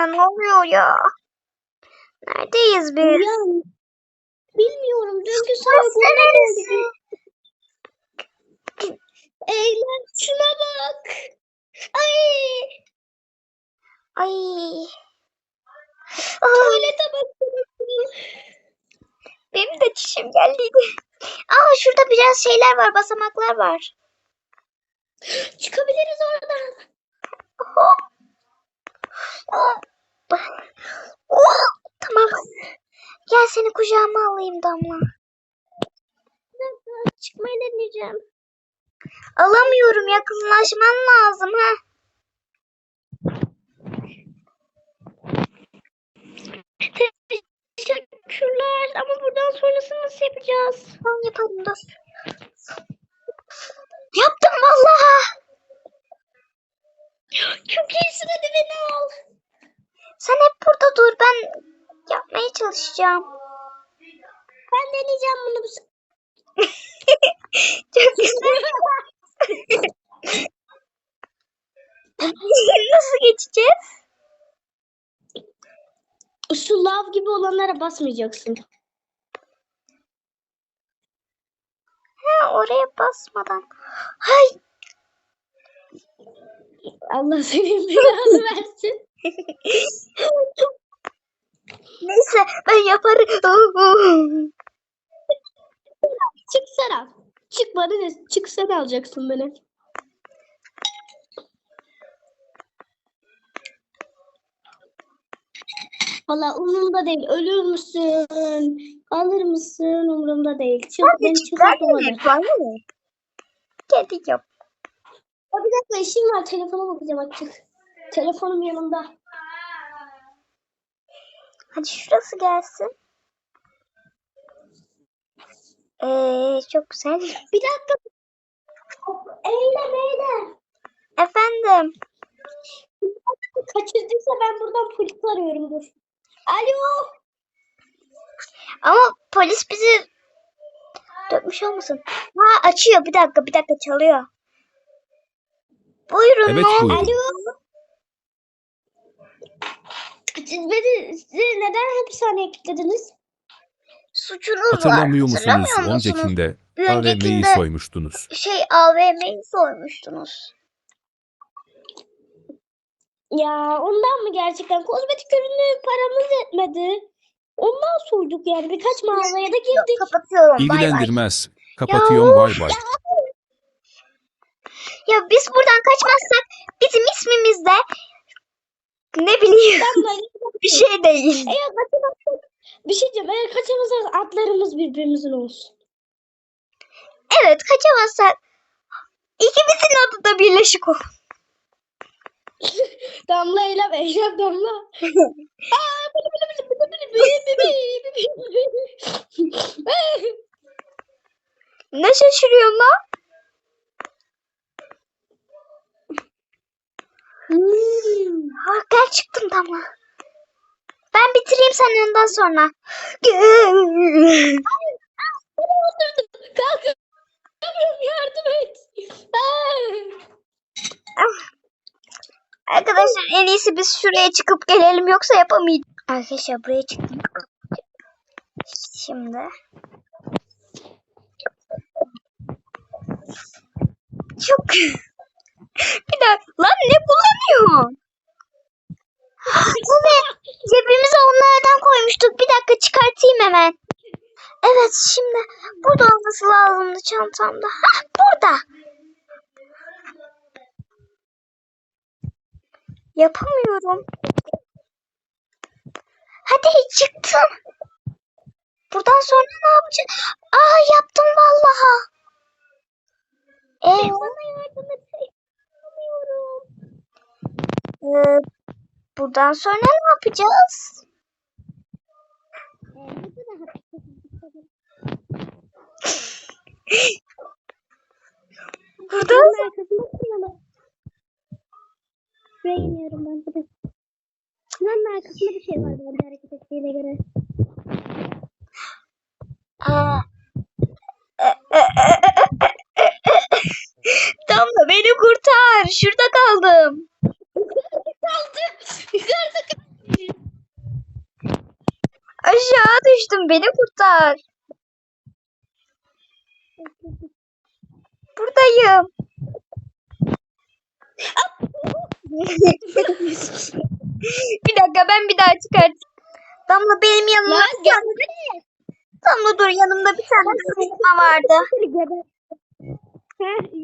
Ya ne oluyor ya? Neredeyiz biz? Ya, bilmiyorum. Dünkü neresi? gördüm. Eylem şuna bak. Ay. Ay. Aa, Tuvalete bakıyorum. benim de çişim geldiydi. Aa şurada biraz şeyler var, basamaklar var. Çıkabiliriz oradan. Hop. Hop. Oh, Tamam. Gel seni kucağıma alayım Damla. Dakika, Çıkmayı deneyeceğim. Alamıyorum yakınlaşman lazım ha. Teşekkürler ama buradan sonrasını nasıl yapacağız? Tamam yapalım dur. Yaptım vallahi. Çok iyisin hadi beni al. Sen hep burada dur ben yapmaya çalışacağım. Ben deneyeceğim bunu. Çok güzel. Nasıl geçeceğiz? Şu lav gibi olanlara basmayacaksın. Ha, oraya basmadan. Hay Allah senin belanı versin. neyse ben yaparım. Çık sen al. Çık bana ne? Çık sen alacaksın beni. Valla umurumda değil. Ölür müsün? Alır mısın? Umurumda değil. Çık Hadi beni çık çıkart hadi olmadı. bana ne? Hadi yap. Ya bir dakika işim var. Telefona bakacağım artık. Telefonum yanımda. Hadi şurası gelsin. Ee, çok güzel. Bir dakika. Eylem eylem. Efendim. Kaçırdıysa ben buradan polis arıyorum dur. Alo. Ama polis bizi dökmüş olmasın. Ha açıyor bir dakika bir dakika çalıyor. Buyurun Evet, buyurun. Alo. Siz beni siz neden hapishaneye kilitlediniz? Suçunuz var. Hatırlamıyor musunuz? Hatırlamıyor musunuz? Öncekinde Bir AVM'yi öncekinde soymuştunuz. şey AVM'yi soymuştunuz. Ya ondan mı gerçekten? Kozmetik ürünü paramız yetmedi. Ondan soyduk yani. Birkaç mağazaya da girdik. Kapatıyorum. Bay bay. İlgilendirmez. Kapatıyorum bay bay. Ya biz buradan kaçmazsak bizim ismimiz de ne bileyim bir şey değil. Eğer kaçamazsak bir şey diyeceğim. Eğer kaçamazsak adlarımız birbirimizin olsun. Evet kaçamazsak ikimizin adı da birleşik o. Damla eylem eylem damla. Aa, bili bili bili bili bili bili bili bili bili. Ne şaşırıyorsun lan? Hmm. Ha, gel çıktım tamam. Ben bitireyim sen ondan sonra. Kalk. Yardım et. Arkadaşlar en iyisi biz şuraya çıkıp gelelim yoksa yapamayacağız. Arkadaşlar buraya çıktım. Şimdi. Çok. Bir dakika. Lan ne bulamıyorsun? Evet. Cebimize onlardan koymuştuk. Bir dakika çıkartayım hemen. Evet şimdi burada olması lazımdı çantamda. Hah burada. Yapamıyorum. Hadi çıktım. Buradan sonra ne yapacağım? Aa yaptım vallaha. Ee, Bana yardım et. Yapamıyorum. e, buradan sonra ne yapacağız? Buradan Bunun iniyorum ben. Hadi. Şuranın arkasında bir şey var bence hareket ettiğine göre. Aa. Damla beni kurtar. Şurada kaldım. Yukarıda. Aşağı düştüm beni kurtar. Buradayım. bir dakika ben bir daha çıkart. Damla benim yanımda Lan, bir tane... Damla dur yanımda bir tane sıkma vardı.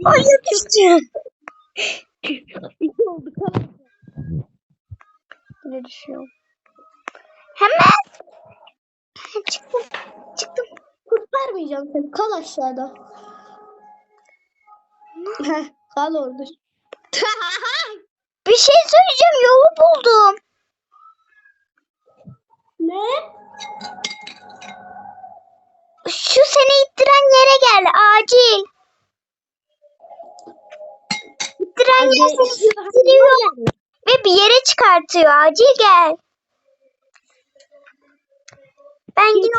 Ay yapıştı. İyi oldu tamam. Ne düşüyor? Hemen. Çıktım. Çıktım. Kurtarmayacağım seni. Kal aşağıda. Kal orada. Bir şey söyleyeceğim. Yolu buldum. ne? Şu seni ittiren yere gel. Acil. İttiren yer seni ittiriyor. Ve bir yere çıkartıyor. Acil gel. Ben yine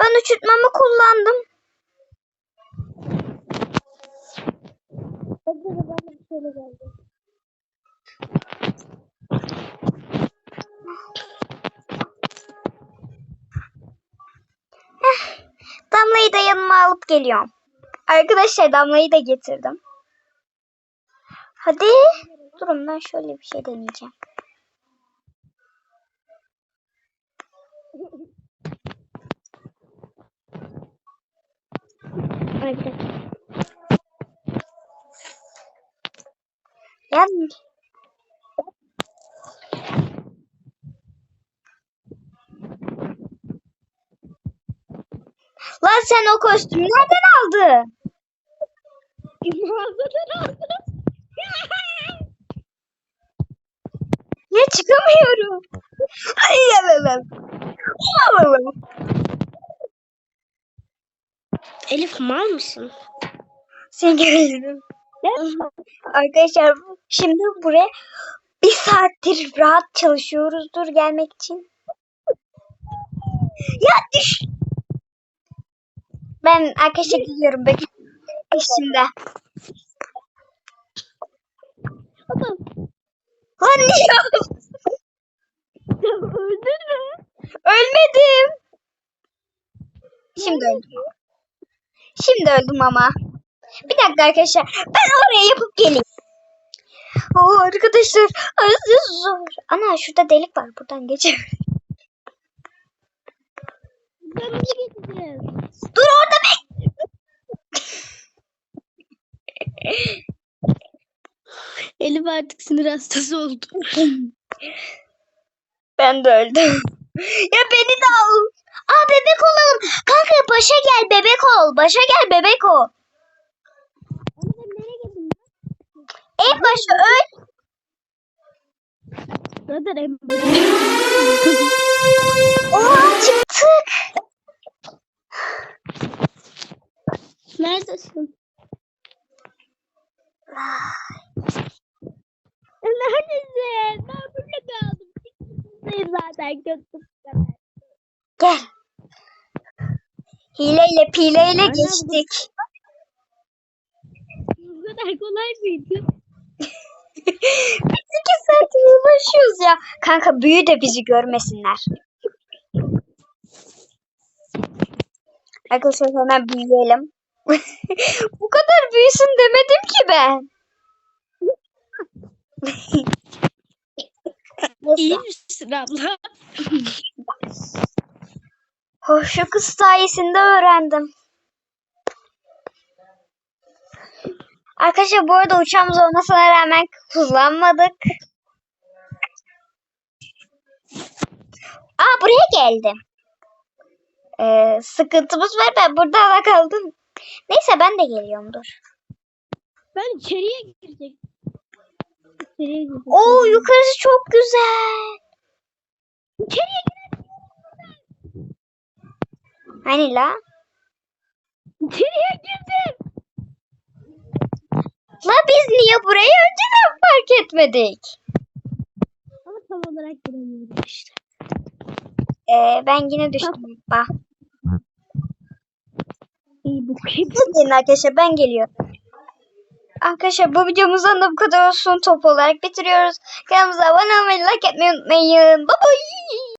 ben uçurtmamı kullandım. Damla'yı da yanıma alıp geliyorum. Arkadaşlar Damla'yı da getirdim. Hadi. Durun ben şöyle bir şey deneyeceğim. Ay. Yani Lan sen o kostümü nereden aldın? Mağazadan aldım. Çıkamıyorum. Ay yalalım. Yalalım. Elif mal mısın? Seni görüyorum. Arkadaşlar şimdi buraya bir saattir rahat çalışıyoruzdur gelmek için. Ya düş. Ben arkadaşa gidiyorum bakın. Şimdi. Tamam. Lan niye? Öldün mü? Ölmedim. Şimdi öldüm. Şimdi öldüm ama. Bir dakika arkadaşlar. Ben oraya yapıp geleyim. Oo arkadaşlar. Arası zor. Ana şurada delik var. Buradan geçelim. Ben bir geçeceğiz. Dur orada bek. Elif artık sinir hastası oldu. Ben de öldüm. ya beni de al. Aa bebek olalım. Kanka başa gel bebek ol. Başa gel bebek ol. En başa öl. Zaten en Oha çıktık. Neredesin? Neredesin? Ben burada kaldım. Buradayım zaten götüm. Gel. Hileyle pileyle geçtik. Bu kadar kolay mıydı? Biz iki saat uğraşıyoruz ya. Kanka büyü de bizi görmesinler. Arkadaşlar hemen büyüyelim. Bu kadar büyüsün demedim ki ben. İyi misin abla? Şu kız sayesinde öğrendim. Arkadaşlar bu arada uçağımız olmasına rağmen kullanmadık. Aa buraya geldim. Ee, sıkıntımız var ben burada da kaldım. Neyse ben de geliyorum dur. Ben içeriye girecektim. İçeriye girecektim. Oo yukarısı çok güzel. İçeriye Hani la? İçeriye girdim. La biz niye burayı önceden fark etmedik? Ama tam olarak giremiyorum işte. Ee, ben yine düştüm. Bak. İyi bu. Gelin arkadaşlar ben geliyorum. Arkadaşlar bu videomuzdan da bu kadar olsun. Top olarak bitiriyoruz. Kanalımıza abone olmayı, like etmeyi unutmayın. Bye bye.